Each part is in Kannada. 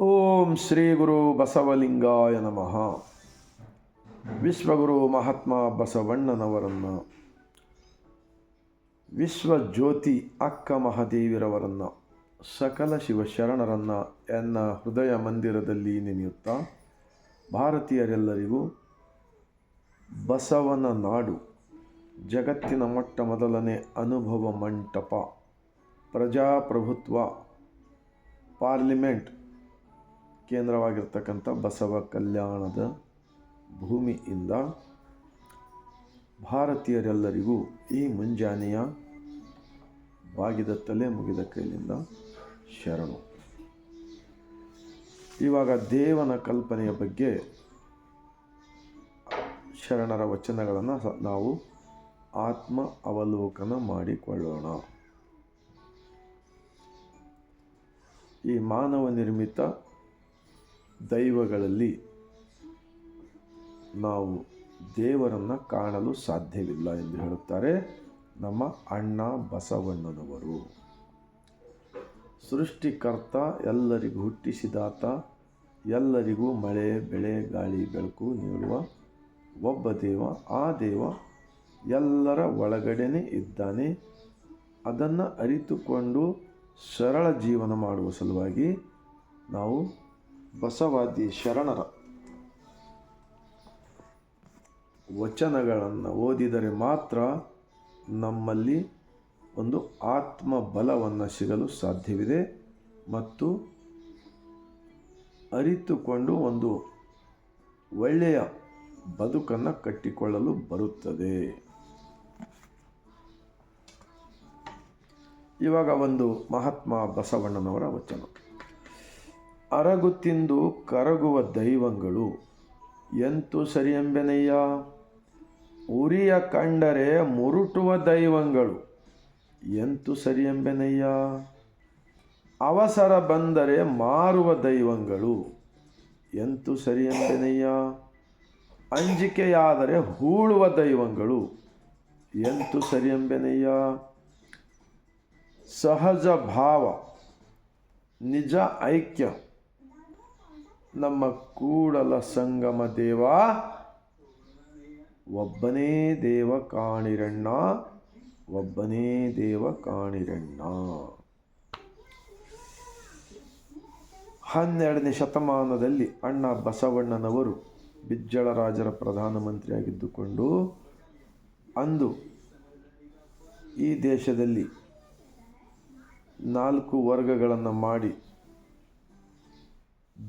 ಓಂ ಶ್ರೀ ಗುರು ಬಸವಲಿಂಗಾಯ ನಮಃ. ವಿಶ್ವಗುರು ಮಹಾತ್ಮ ಬಸವಣ್ಣನವರನ್ನು, ವಿಶ್ವಜ್ಯೋತಿ ಅಕ್ಕ ಮಹಾದೇವಿರವರನ್ನು, ಸಕಲ ಶಿವಶರಣರನ್ನು ಎನ್ನ ಹೃದಯ ಮಂದಿರದಲ್ಲಿ ನೆನೆಯುತ್ತಾ ಭಾರತೀಯರೆಲ್ಲರಿಗೂ ಬಸವನ ನಾಡು, ಜಗತ್ತಿನ ಮೊಟ್ಟ ಮೊದಲನೇ ಅನುಭವ ಮಂಟಪ, ಪ್ರಜಾಪ್ರಭುತ್ವ, ಪಾರ್ಲಿಮೆಂಟ್ ಕೇಂದ್ರವಾಗಿರ್ತಕ್ಕಂಥ ಬಸವ ಕಲ್ಯಾಣದ ಭೂಮಿಯಿಂದ ಭಾರತೀಯರೆಲ್ಲರಿಗೂ ಈ ಮುಂಜಾನೆಯ ಬಾಗಿದ ತಲೆ ಮುಗಿದ ಕೈಲಿಂದ ಶರಣು. ಇವಾಗ ದೇವನ ಕಲ್ಪನೆಯ ಬಗ್ಗೆ ಶರಣರ ವಚನಗಳನ್ನು ನಾವು ಆತ್ಮ ಅವಲೋಕನ ಮಾಡಿಕೊಳ್ಳೋಣ. ಈ ಮಾನವ ನಿರ್ಮಿತ ದೈವಗಳಲ್ಲಿ ನಾವು ದೇವರನ್ನು ಕಾಣಲು ಸಾಧ್ಯವಿಲ್ಲ ಎಂದು ಹೇಳುತ್ತಾರೆ ನಮ್ಮ ಅಣ್ಣ ಬಸವಣ್ಣನವರು. ಸೃಷ್ಟಿಕರ್ತ, ಎಲ್ಲರಿಗೂ ಹುಟ್ಟಿಸಿದಾತ, ಎಲ್ಲರಿಗೂ ಮಳೆ, ಬೆಳೆ, ಗಾಳಿ, ಬೆಳಕು ನೀಡುವ ಒಬ್ಬ ದೇವ, ಆ ದೇವ ಎಲ್ಲರ ಒಳಗಡೆನೇ ಇದ್ದಾನೆ. ಅದನ್ನು ಅರಿತುಕೊಂಡು ಸರಳ ಜೀವನ ಮಾಡುವ ಸಲುವಾಗಿ ನಾವು ಬಸವಾದಿ ಶರಣರ ವಚನಗಳನ್ನು ಓದಿದರೆ ಮಾತ್ರ ನಮ್ಮಲ್ಲಿ ಒಂದು ಆತ್ಮ ಬಲವನ್ನು ಸಿಗಲು ಸಾಧ್ಯವಿದೆ ಮತ್ತು ಅರಿತುಕೊಂಡು ಒಂದು ಒಳ್ಳೆಯ ಬದುಕನ್ನು ಕಟ್ಟಿಕೊಳ್ಳಲು ಬರುತ್ತದೆ. ಇವಾಗ ಒಂದು ಮಹಾತ್ಮ ಬಸವಣ್ಣನವರ ವಚನ. ಅರಗು ತಿಂದು ಕರಗುವ ದೈವಗಳು ಎಂತು ಸರಿಯೆಂಬೆನಯ್ಯ? ಉರಿಯ ಕಂಡರೆ ಮುರುಟುವ ದೈವಗಳು ಎಂತು ಸರಿಯೆಂಬೆನಯ್ಯ? ಅವಸರ ಬಂದರೆ ಮಾರುವ ದೈವಗಳು ಎಂತು ಸರಿಯೆಂಬೆನಯ್ಯ? ಅಂಜಿಕೆಯಾದರೆ ಹೂಳುವ ದೈವಗಳು ಎಂತು ಸರಿಯೆಂಬೆನಯ್ಯ? ಸಹಜ ಭಾವ, ನಿಜ ಐಕ್ಯ ನಮ್ಮ ಕೂಡಲ ಸಂಗಮ ದೇವ. ಒಬ್ಬನೇ ದೇವ ಕಾಣಿರಣ್ಣ. ಒಬ್ಬನೇ ದೇವ ಕಾಣಿರಣ್ಣ. ಹನ್ನೆರಡನೇ ಶತಮಾನದಲ್ಲಿ ಅಣ್ಣ ಬಸವಣ್ಣನವರು ಬಿಜ್ಜಳರಾಜರ ಪ್ರಧಾನಮಂತ್ರಿಯಾಗಿದ್ದುಕೊಂಡು ಅಂದು ಈ ದೇಶದಲ್ಲಿ ನಾಲ್ಕು ವರ್ಗಗಳನ್ನು ಮಾಡಿ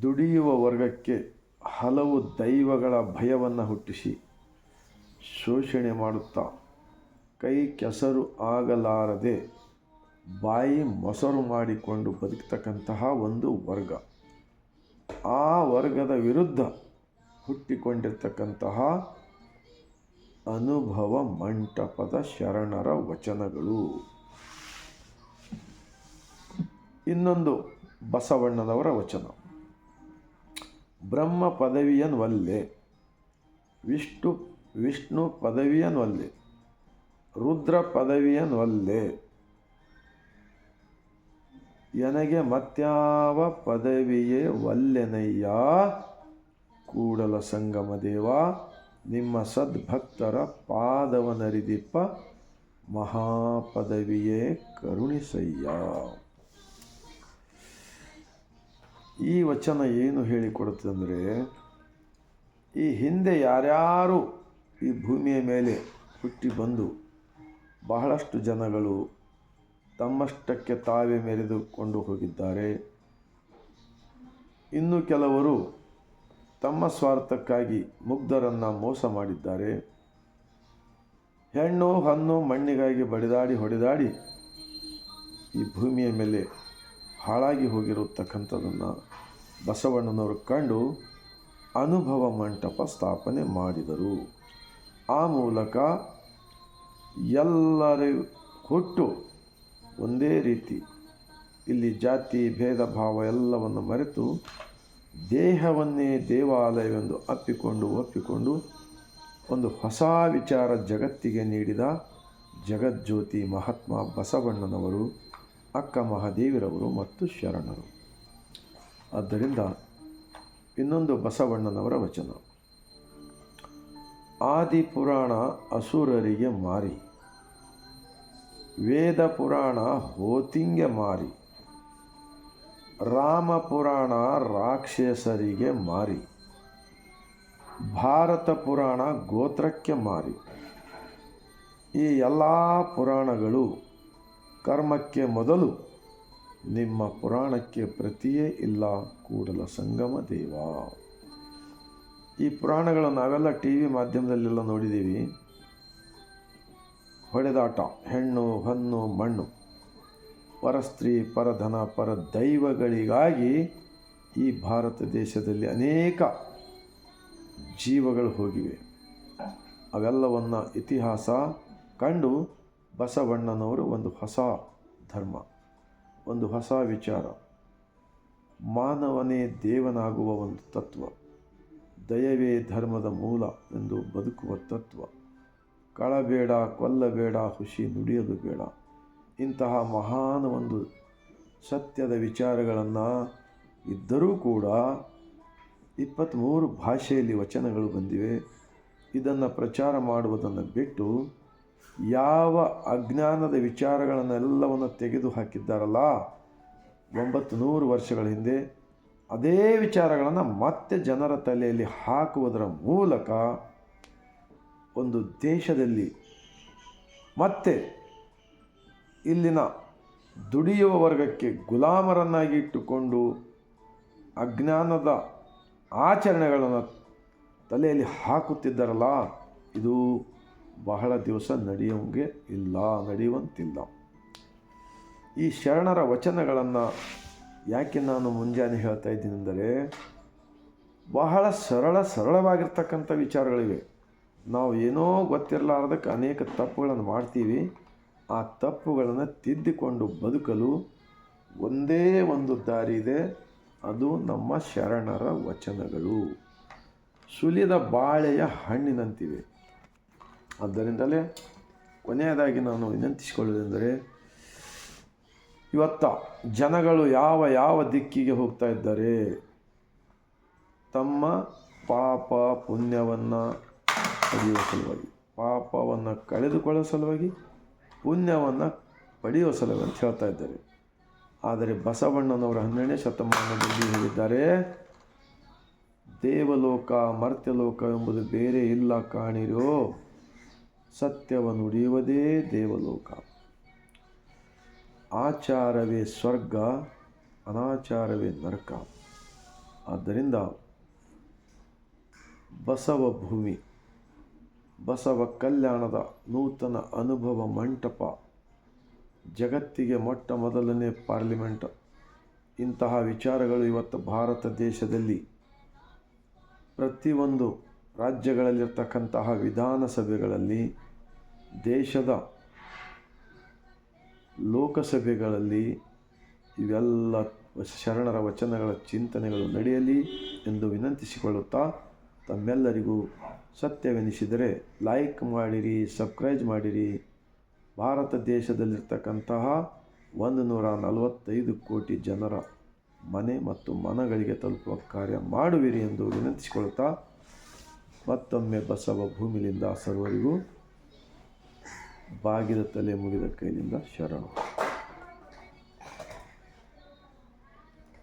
ದುಡಿಯುವ ವರ್ಗಕ್ಕೆ ಹಲವು ದೈವಗಳ ಭಯವನ್ನು ಹುಟ್ಟಿಸಿ ಶೋಷಣೆ ಮಾಡುತ್ತಾ ಕೈ ಕೆಸರು ಆಗಲಾರದೆ ಬಾಯಿ ಮೊಸರು ಮಾಡಿಕೊಂಡು ಬದುಕ್ತಕ್ಕಂತಹ ಒಂದು ವರ್ಗ. ಆ ವರ್ಗದ ವಿರುದ್ಧ ಹುಟ್ಟಿಕೊಂಡಿರ್ತಕ್ಕಂತಹ ಅನುಭವ ಮಂಟಪದ ಶರಣರ ವಚನಗಳು. ಇನ್ನೊಂದು ಬಸವಣ್ಣನವರ ವಚನ. ಬ್ರಹ್ಮ ಪದವಿಯನ್ವಲ್ಲೆ. ವಿಷ್ಣು ವಿಷ್ಣು ಪದವಿಯನ್ವಲ್ಲೆ. ರುದ್ರ ಪದವಿಯನ್ವಲ್ಲೆ. ಎನಗೆ ಮತ್ಯಾವ ಪದವಿಯೇ ವಲ್ಲೆನಯ್ಯ? ಕೂಡಲ ಸಂಗಮ ದೇವ, ನಿಮ್ಮ ಸದ್ಭಕ್ತರ ಪಾದವನರಿದಿಪ್ಪ ಮಹಾಪದವಿಯೇ ಕರುಣಿಸಯ್ಯ. ಈ ವಚನ ಏನು ಹೇಳಿಕೊಡುತ್ತಂದರೆ ಈ ಹಿಂದೆ ಯಾರ್ಯಾರು ಈ ಭೂಮಿಯ ಮೇಲೆ ಹುಟ್ಟಿ ಬಂದು ಬಹಳಷ್ಟು ಜನಗಳು ತಮ್ಮಷ್ಟಕ್ಕೆ ತಾವೇ ಮೆರೆದುಕೊಂಡು ಹೋಗಿದ್ದಾರೆ. ಇನ್ನು ಕೆಲವರು ತಮ್ಮ ಸ್ವಾರ್ಥಕ್ಕಾಗಿ ಮುಗ್ಧರನ್ನು ಮೋಸ ಮಾಡಿದ್ದಾರೆ. ಹೆಣ್ಣು ಹಣ್ಣು ಮಣ್ಣಿಗಾಗಿ ಬಡಿದಾಡಿ ಹೊಡೆದಾಡಿ ಈ ಭೂಮಿಯ ಮೇಲೆ ಹಾಳಾಗಿ ಹೋಗಿರತಕ್ಕಂಥದ್ದನ್ನು ಬಸವಣ್ಣನವರು ಕಂಡು ಅನುಭವ ಮಂಟಪ ಸ್ಥಾಪನೆ ಮಾಡಿದರು. ಆ ಮೂಲಕ ಎಲ್ಲರಿಗೂ ಹುಟ್ಟು ಒಂದೇ ರೀತಿ ಇಲ್ಲಿ ಜಾತಿ, ಭೇದ, ಭಾವ ಎಲ್ಲವನ್ನು ಮರೆತು ದೇಹವನ್ನೇ ದೇವಾಲಯವೆಂದು ಅಪ್ಪಿಕೊಂಡು ಒಪ್ಪಿಕೊಂಡು ಒಂದು ಹೊಸ ವಿಚಾರ ಜಗತ್ತಿಗೆ ನೀಡಿದ ಜಗಜ್ಯೋತಿ ಮಹಾತ್ಮ ಬಸವಣ್ಣನವರು ಅಕ್ಕ ಮಹಾದೇವಿರವರು ಮತ್ತು ಶರಣರು. ಆದ್ದರಿಂದ ಇನ್ನೊಂದು ಬಸವಣ್ಣನವರ ವಚನ. ಆದಿ ಪುರಾಣ ಅಸುರರಿಗೆ ಮಾರಿ. ವೇದ ಪುರಾಣ ಹೋತಿಂಗೆ ಮಾರಿ. ರಾಮ ಪುರಾಣ ರಾಕ್ಷಸರಿಗೆ ಮಾರಿ. ಭಾರತ ಪುರಾಣ ಗೋತ್ರಕ್ಕೆ ಮಾರಿ. ಈ ಎಲ್ಲ ಪುರಾಣಗಳು ಕರ್ಮಕ್ಕೆ ಮೊದಲು ನಿಮ್ಮ ಪುರಾಣಕ್ಕೆ ಪ್ರತಿಯೇ ಇಲ್ಲ ಕೂಡಲ ಸಂಗಮ ದೇವ. ಈ ಪುರಾಣಗಳು ನಾವೆಲ್ಲ ಟಿ ವಿ ಮಾಧ್ಯಮದಲ್ಲೆಲ್ಲ ನೋಡಿದ್ದೀವಿ. ಹೊಡೆದಾಟ, ಹೆಣ್ಣು, ಹಣ್ಣು, ಮಣ್ಣು. ಪರಸ್ತ್ರೀ, ಪರಧನ ಪರ ದೈವಗಳಿಗಾಗಿ ಈ ಭಾರತ ದೇಶದಲ್ಲಿ ಅನೇಕ ಜೀವಗಳು ಹೋಗಿವೆ. ಅವೆಲ್ಲವನ್ನು ಇತಿಹಾಸ ಕಂಡು ಬಸವಣ್ಣನವರು ಒಂದು ಹೊಸ ಧರ್ಮ, ಒಂದು ಹೊಸ ವಿಚಾರ. ಮಾನವನೇ ದೇವನಾಗುವ ಒಂದು ತತ್ವ, ದಯವೇ ಧರ್ಮದ ಮೂಲ ಎಂದು ಬದುಕುವ ತತ್ವ. ಕಳಬೇಡ, ಕೊಲ್ಲಬೇಡ ಖುಷಿ ನುಡಿಯಲು ಬೇಡ. ಇಂತಹ ಮಹಾನ್ ಒಂದು ಸತ್ಯದ ವಿಚಾರಗಳನ್ನು ಇದ್ದರೂ ಕೂಡ ಇಪ್ಪತ್ತ್ಮೂರು ಭಾಷೆಯಲ್ಲಿ ವಚನಗಳು ಬಂದಿವೆ. ಇದನ್ನು ಪ್ರಚಾರ ಮಾಡುವುದನ್ನು ಬಿಟ್ಟು ಯಾವ ಅಜ್ಞಾನದ ವಿಚಾರಗಳನ್ನೆಲ್ಲವನ್ನು ತೆಗೆದು ಹಾಕಿದ್ದಾರಲ್ಲ ಒಂಬತ್ತು ನೂರು ವರ್ಷಗಳ ಹಿಂದೆ ಅದೇ ವಿಚಾರಗಳನ್ನು ಮತ್ತೆ ಜನರ ತಲೆಯಲ್ಲಿ ಹಾಕುವುದರ ಮೂಲಕ ಒಂದು ದೇಶದಲ್ಲಿ ಮತ್ತೆ ಇಲ್ಲಿನ ದುಡಿಯುವ ವರ್ಗಕ್ಕೆ ಗುಲಾಮರನ್ನಾಗಿ ಇಟ್ಟುಕೊಂಡು ಅಜ್ಞಾನದ ಆಚರಣೆಗಳನ್ನು ತಲೆಯಲ್ಲಿ ಹಾಕುತ್ತಿದ್ದಾರಲ್ಲ? ಇದು ಬಹಳ ದಿವಸ ನಡೆಯೋಂಗೆ ಇಲ್ಲ, ನಡೆಯುವಂತಿಲ್ಲ. ಈ ಶರಣರ ವಚನಗಳನ್ನು ಯಾಕೆ ನಾನು ಮುಂಜಾನೆ ಹೇಳ್ತಾ ಇದ್ದೀನೆಂದರೆ ಬಹಳ ಸರಳ ಸರಳವಾಗಿರ್ತಕ್ಕಂಥ ವಿಚಾರಗಳಿವೆ. ನಾವು ಏನೋ ಗೊತ್ತಿರಲಾರ್ದಕ್ಕೆ ಅನೇಕ ತಪ್ಪುಗಳನ್ನು ಮಾಡ್ತೀವಿ. ಆ ತಪ್ಪುಗಳನ್ನು ತಿದ್ದಿಕೊಂಡು ಬದುಕಲು ಒಂದೇ ಒಂದು ದಾರಿ ಇದೆ. ಅದು ನಮ್ಮ ಶರಣರ ವಚನಗಳು. ಸುಲಿದ ಬಾಳೆಯ ಹಣ್ಣಿನಂತಿವೆ. ಆದ್ದರಿಂದಲೇ ಕೊನೆಯದಾಗಿ ನಾನು ವಿನಂತಿಸಿಕೊಳ್ಳುವುದೆಂದರೆ, ಇವತ್ತ ಜನಗಳು ಯಾವ ಯಾವ ದಿಕ್ಕಿಗೆ ಹೋಗ್ತಾ ಇದ್ದಾರೆ, ತಮ್ಮ ಪಾಪ ಪುಣ್ಯವನ್ನು ಪಡೆಯುವ ಸಲುವಾಗಿ, ಪಾಪವನ್ನು ಕಳೆದುಕೊಳ್ಳುವ ಸಲುವಾಗಿ, ಪುಣ್ಯವನ್ನು ಪಡೆಯುವ ಸಲುವಾಗಿ ಅಂತ ಹೇಳ್ತಾ ಇದ್ದಾರೆ. ಆದರೆ ಬಸವಣ್ಣನವರು ಹನ್ನೆರಡನೇ ಶತಮಾನದಲ್ಲಿ ಹೇಳಿದ್ದಾರೆ, ದೇವಲೋಕ ಮರ್ತ್ಯಲೋಕ ಎಂಬುದು ಬೇರೆ ಇಲ್ಲ ಕಾಣಿರೋ ಸತ್ಯವನ್ನು ನುಡಿಯುವುದೇ ದೇವಲೋಕ. ಆಚಾರವೇ ಸ್ವರ್ಗ, ಅನಾಚಾರವೇ ನರಕ. ಆದ್ದರಿಂದ ಬಸವ ಭೂಮಿ, ಬಸವ ಕಲ್ಯಾಣದ ನೂತನ ಅನುಭವ ಮಂಟಪ, ಜಗತ್ತಿಗೆ ಮೊಟ್ಟ ಮೊದಲನೇ ಪಾರ್ಲಿಮೆಂಟ್. ಇಂತಹ ವಿಚಾರಗಳು ಇವತ್ತು ಭಾರತ ದೇಶದಲ್ಲಿ ಪ್ರತಿಯೊಂದು ರಾಜ್ಯಗಳಲ್ಲಿರ್ತಕ್ಕಂತಹ ವಿಧಾನಸಭೆಗಳಲ್ಲಿ, ದೇಶದ ಲೋಕಸಭೆಗಳಲ್ಲಿ ಇವೆಲ್ಲ ಶರಣರ ವಚನಗಳ ಚಿಂತನೆಗಳು ನಡೆಯಲಿ ಎಂದು ವಿನಂತಿಸಿಕೊಳ್ಳುತ್ತಾ ತಮ್ಮೆಲ್ಲರಿಗೂ ಸತ್ಯವೆನಿಸಿದರೆ ಲೈಕ್ ಮಾಡಿರಿ ಸಬ್ಸ್ಕ್ರೈಬ್ ಮಾಡಿರಿ. ಭಾರತ ದೇಶದಲ್ಲಿರ್ತಕ್ಕಂತಹ ಒಂದು ನೂರ ನಲವತ್ತೈದು ಕೋಟಿ ಜನರ ಮನೆ ಮತ್ತು ಮನಗಳಿಗೆ ತಲುಪುವ ಕಾರ್ಯ ಮಾಡುವಿರಿ ಎಂದು ವಿನಂತಿಸಿಕೊಳ್ಳುತ್ತಾ ಮತ್ತೊಮ್ಮೆ ಬಸವ ಭೂಮಿಲಿಂದ ಸರ್ವರಿಗೂ ಬಾಗಿದ ತಲೆ ಮುಗಿದ ಕೈಯಿಂದ ಶರಣು.